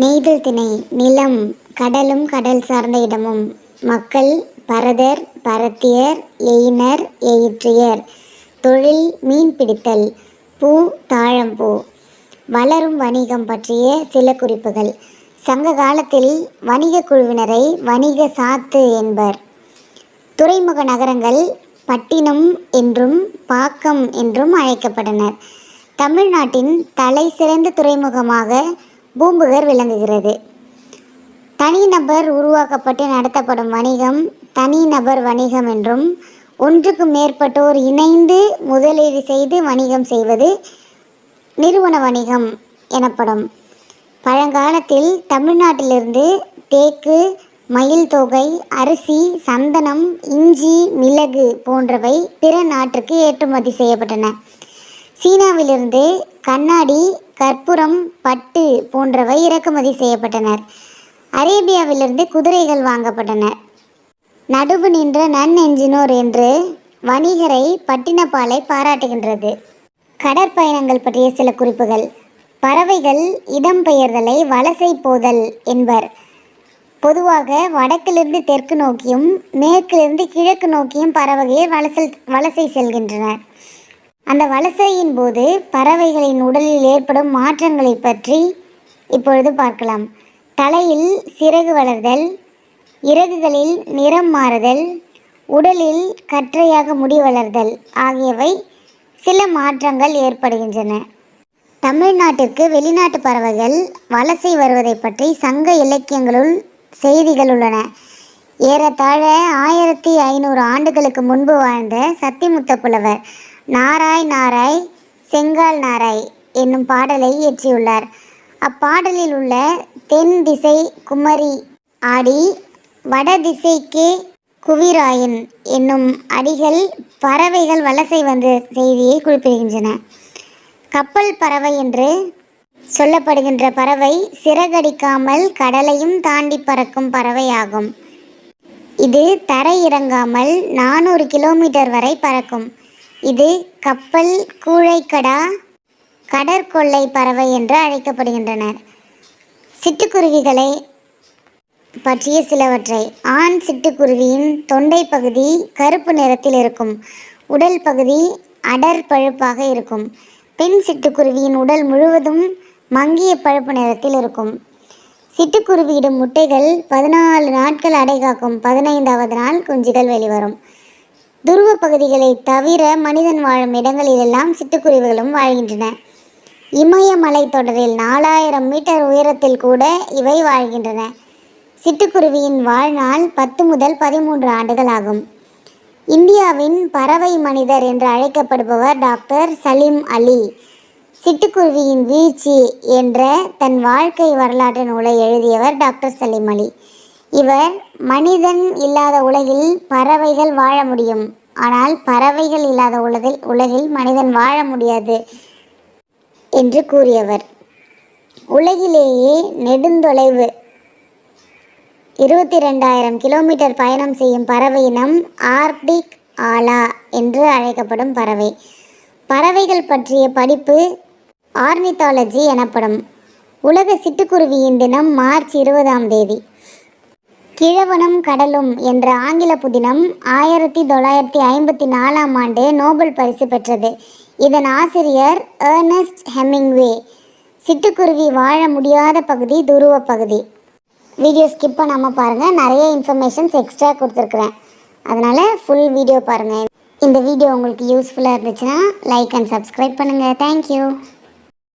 நெய்தல் திணை நிலம் கடலும் கடல் சார்ந்த இடமும். மக்கள் பரதர் பரத்தியர் எயினர் எயிற்றியர். தொழில் மீன் பிடித்தல் பூ தாழம்பூ வளரும் வணிகம் பற்றிய சில குறிப்புகள். சங்க காலத்தில் வணிக குழுவினரை வணிக சாத்து என்பர். துறைமுக நகரங்கள் பட்டினம் என்றும் பாக்கம் என்றும் அழைக்கப்பட்டனர். தமிழ்நாட்டின் தலை சிறந்த துறைமுகமாக பூம்புகர் விளங்குகிறது. தனிநபர் உருவாக்கப்பட்டு நடத்தப்படும் வணிகம் தனிநபர் வணிகம் என்றும் ஒன்றுக்கு மேற்பட்டோர் இணைந்து முதலீடு செய்து வணிகம் செய்வது நிறுவன வணிகம் எனப்படும். பழங்காலத்தில் தமிழ்நாட்டிலிருந்து தேக்கு மயில் தொகை அரிசி சந்தனம் இஞ்சி மிளகு போன்றவை பிற நாட்டிற்கு ஏற்றுமதி செய்யப்பட்டன. சீனாவிலிருந்து கண்ணாடி கற்பூரம் பட்டு போன்றவை இறக்குமதி செய்யப்பட்டனர். அரேபியாவிலிருந்து குதிரைகள் வாங்கப்பட்டன. நடுவு நின்ற நன்னெஞ்சினோர் என்று வணிகரை பட்டினப்பாலை பாராட்டுகின்றது. கடற்பயணங்கள் பற்றிய சில குறிப்புகள். பறவைகள் இடம்பெயர்தலை வலசை போதல் என்பர். பொதுவாக வடக்கிலிருந்து தெற்கு நோக்கியும் மேற்கிலிருந்து கிழக்கு நோக்கியும் பறவைகள் வலசல் வலசை செல்கின்றனர் அந்த வலசையின் போது பறவைகளின் உடலில் ஏற்படும் மாற்றங்களை பற்றி இப்பொழுது பார்க்கலாம். தலையில் சிறகு வளர்தல் இறகுகளில் நிறம் மாறுதல் உடலில் கற்றையாக முடி வளர்தல் ஆகியவை சில மாற்றங்கள் ஏற்படுகின்றன. தமிழ்நாட்டிற்கு வெளிநாட்டு பறவைகள் வலசை வருவதை பற்றி சங்க இலக்கியங்களுள் செய்திகள் உள்ளன. ஏறத்தாழ ஆயிரத்தி ஐநூறு ஆண்டுகளுக்கு முன்பு வாழ்ந்த சத்திமுத்த புலவர் நாராய் நாராய் செங்கால் நாராய் என்னும் பாடலை இயற்றியுள்ளார். அப்பாடலில் உள்ள தென் திசை குமரி ஆடி வட திசைக்கு குவிராயன் என்னும் அடிகள் பறவைகள் வலசை வந்த செய்தியை குறிப்பிடுகின்றன. கப்பல் பறவை என்று சொல்லப்படுகின்ற பறவை சிறகடிக்காமல் கடலையும் தாண்டி பறக்கும் பறவையாகும். இது தரை இறங்காமல் நானூறு கிலோமீட்டர் வரை பறக்கும். இது கப்பல் கூழைக்கடா கடற்கொள்ளை பறவை என்று அழைக்கப்படுகின்றனர். சிட்டுக்குருவிகளை பற்றிய சிலவற்றை. ஆண் சிட்டுக்குருவியின் தொண்டை பகுதி கருப்பு நிறத்தில் இருக்கும். உடல் பகுதி அடர் பழுப்பாக இருக்கும். பெண் சிட்டுக்குருவியின் உடல் முழுவதும் மங்கிய பழுப்பு நிறத்தில் இருக்கும். சிட்டுக்குருவியிடும் முட்டைகள் பதினாலு நாட்கள் அடை காக்கும். பதினைந்தாவது நாள் குஞ்சுகள் வெளிவரும். துருவ பகுதிகளை தவிர மனிதன் வாழும் இடங்களிலெல்லாம் சிட்டுக்குருவிகளும் வாழ்கின்றன. இமயமலை தொடரில் நாலாயிரம் மீட்டர் உயரத்தில் கூட இவை வாழ்கின்றன. சிட்டுக்குருவியின் வாழ்நாள் பத்து முதல் பதிமூன்று ஆண்டுகள் ஆகும். இந்தியாவின் பறவை மனிதர் என்று அழைக்கப்படுபவர் டாக்டர் சலீம் அலி. சிட்டுக்குருவியின் வீழ்ச்சி என்ற தன் வாழ்க்கை வரலாற்று நூலை எழுதியவர் டாக்டர் சலீம் அலி. இவர் மனிதன் இல்லாத உலகில் பறவைகள் வாழ முடியும். ஆனால் பறவைகள் இல்லாத உலகில் உலகில் மனிதன் வாழ முடியாது என்று கூறியவர். உலகிலேயே நெடுந்தொலைவு. இருபத்தி ரெண்டாயிரம் கிலோமீட்டர் பயணம் செய்யும் பறவை இனம் ஆர்டிக் ஆலா என்று அழைக்கப்படும் பறவை. பறவைகள் பற்றிய படிப்பு ஆர்னித்தாலஜி எனப்படும். உலக சிட்டுக்குருவியின் தினம் மார்ச் இருபதாம் தேதி. கிழவனும் கடலும் என்ற ஆங்கில புதினம் ஆயிரத்தி தொள்ளாயிரத்தி ஐம்பத்தி நாலாம் ஆண்டு நோபல் பரிசு பெற்றது. இதன் ஆசிரியர் ஏர்னஸ்ட் ஹெமிங்வே. சிட்டுக்குருவி வாழ முடியாத பகுதி துருவ பகுதி. வீடியோ ஸ்கிப் பண்ணாமல் பாருங்கள் நிறைய இன்ஃபர்மேஷன்ஸ் எக்ஸ்ட்ரா கொடுத்துருக்குறேன். அதனால் ஃபுல் வீடியோ பாருங்கள் இந்த வீடியோ உங்களுக்கு யூஸ்ஃபுல்லாக இருந்துச்சுன்னா லைக் அண்ட் சப்ஸ்கிரைப் பண்ணுங்கள் தேங்க்யூ